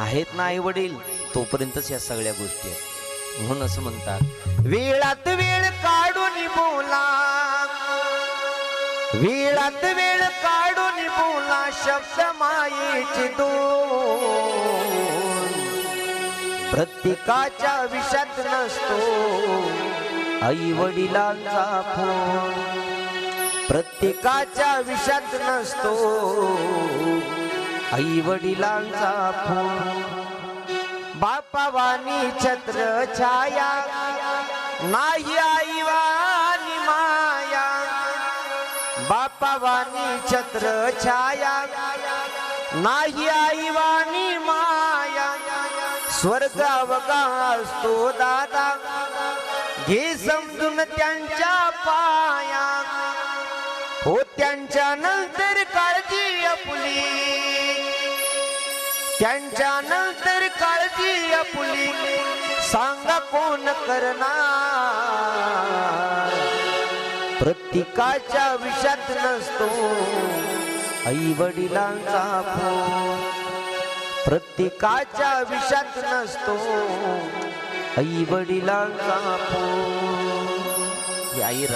आहेत ना आई वडील तोपर्यंतच या सगळ्या गोष्टी आहेत. म्हणून असं म्हणतात वेळात वेळ काढून बोला. वेळात वेळ काढून बोला शब्द मायेचे दोन. प्रत्येकाच्या विषात नसतो आई वडिलांचा फोन. प्रत्येकाच्या विषात नसतो आई वडिलांचा फोन. बापावानी छत्र छाया नाही आईवानी माया. बापावानी छत्र छाया नाही आई वाणी माया. स्वर्गावगा असतो दादा घे समजून त्यांच्या पाया. हो त्यांच्या नंतर काळजी त्यांच्या नंतर काळजी आपली. सांगा कोण करणार? प्रत्येकाच्या विषात नसतो. आई वडिलांचा प्रत्येकाच्या विषात नसतो. आई वडिलांचा आई